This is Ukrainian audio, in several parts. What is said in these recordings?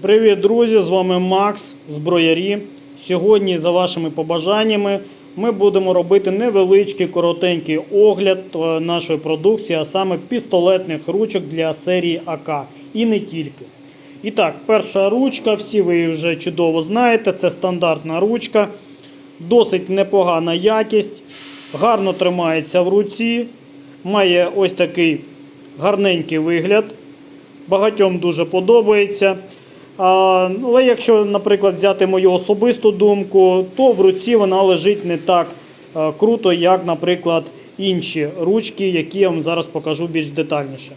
Привіт, друзі! З вами Макс Зброярі. Сьогодні, за вашими побажаннями, ми будемо робити невеличкий коротенький огляд е, нашої продукції, а саме пістолетних ручок для серії АК і не тільки. І так, перша ручка, всі ви її вже чудово знаєте, це стандартна ручка, досить непогана якість, гарно тримається в руці, має ось такий гарненький вигляд. Багатьом дуже подобається. Але якщо, наприклад, взяти мою особисту думку, то в руці вона лежить не так е, круто, як, наприклад, інші ручки, які я вам зараз покажу більш детальніше.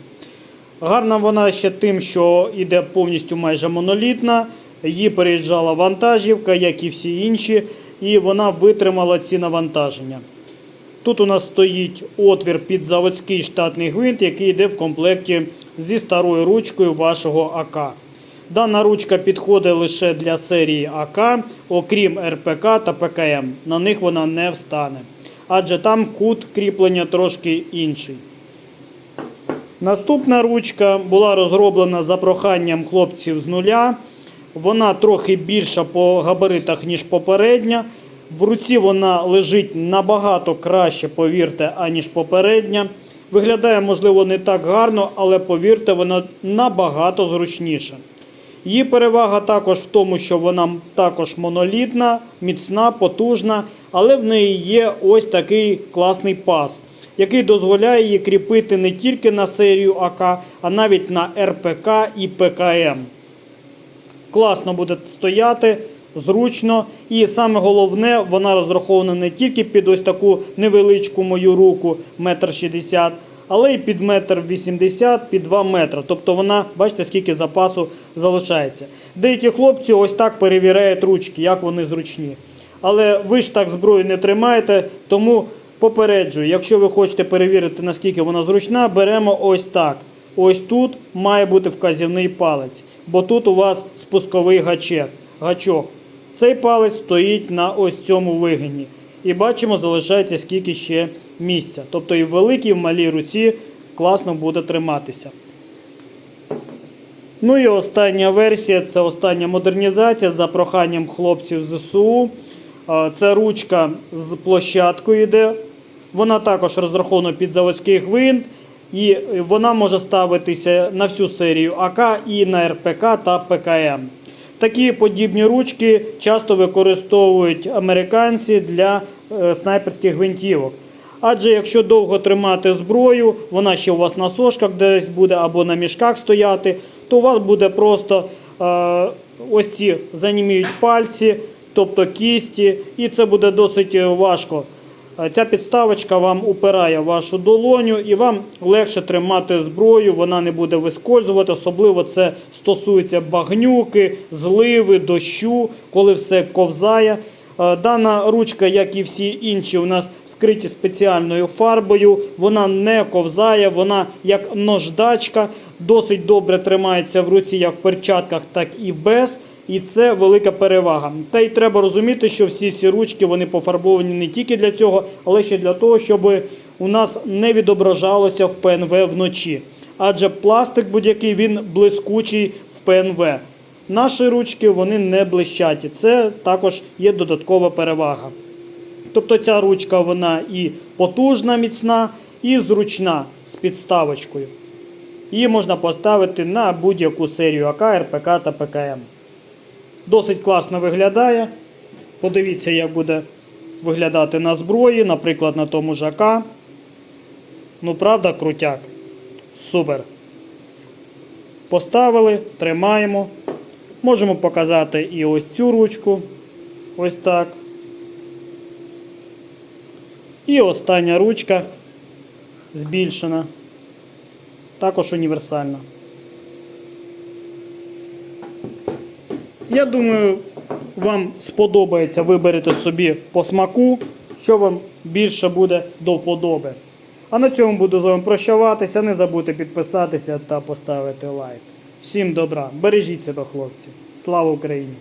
Гарна вона ще тим, що йде повністю майже монолітна. Її переїжджала вантажівка, як і всі інші, і вона витримала ці навантаження. Тут у нас стоїть отвір під заводський штатний гвинт, який йде в комплекті зі старою ручкою вашого АК. Дана ручка підходить лише для серії АК, окрім РПК та ПКМ. На них вона не встане. Адже там кут кріплення трошки інший. Наступна ручка була розроблена за проханням хлопців з нуля. Вона трохи більша по габаритах, ніж попередня. В руці вона лежить набагато краще, повірте, аніж попередня. Виглядає, можливо, не так гарно, але повірте, вона набагато зручніша. Її перевага також в тому, що вона також монолітна, міцна, потужна, але в неї є ось такий класний паз, який дозволяє її кріпити не тільки на серію АК, а навіть на РПК і ПКМ. Класно буде стояти, зручно. І саме головне, вона розрахована не тільки під ось таку невеличку мою руку, 1,60 м, але й під 1,80 м, під 2 метри. Тобто вона, бачите, скільки запасу залишається. Деякі хлопці ось так перевіряють ручки, як вони зручні. Але ви ж так зброю не тримаєте, тому попереджую, якщо ви хочете перевірити, наскільки вона зручна, беремо ось так. Ось тут має бути вказівний палець, бо тут у вас спусковий гачок. гачок. Цей палець стоїть на ось цьому вигині. І бачимо, залишається скільки ще місця. Тобто і в великій, і в малій руці класно буде триматися. Ну і остання версія це остання модернізація за проханням хлопців ЗСУ. Це ручка з площадкою йде. Вона також розрахована під заводський гвинт. І вона може ставитися на всю серію АК і на РПК та ПКМ. Такі подібні ручки часто використовують американці для е, снайперських гвинтівок. Адже якщо довго тримати зброю, вона ще у вас на сошках десь буде або на мішках стояти, то у вас буде просто е, ось ці заніміють пальці, тобто кісті, і це буде досить важко. Е, Ця підставочка вам упирає вашу долоню і вам легше тримати зброю, вона не буде вискользувати. Особливо це стосується багнюки, зливи, дощу, коли все ковзає. Е, Дана ручка, як і всі інші, у нас скриті спеціальною фарбою. Вона не ковзає, вона як нождачка, досить добре тримається в руці як в перчатках, так і без. І це велика перевага. Та й треба розуміти, що всі ці ручки вони пофарбовані не тільки для цього, але ще для того, щоб у нас не відображалося в ПНВ вночі. Адже пластик будь-який він блискучий в ПНВ. Наші ручки вони не блищаті. Це також є додаткова перевага. Тобто ця ручка вона і потужна, міцна, і зручна з підставочкою. Її можна поставити на будь-яку серію АК, РПК та ПКМ. Досить класно виглядає. Подивіться, як буде виглядати на зброї, наприклад, на тому ж АК. Ну, правда, крутяк. Супер. Поставили, тримаємо. Можемо показати і ось цю ручку. Ось так. І остання ручка збільшена. Також універсальна. Я думаю, вам сподобається виберете собі по смаку, що вам більше буде до вподоби. А на цьому буду з вами прощаватися. Не забудьте підписатися та поставити лайк. Всім добра, бережіть себе, хлопці. Слава Україні!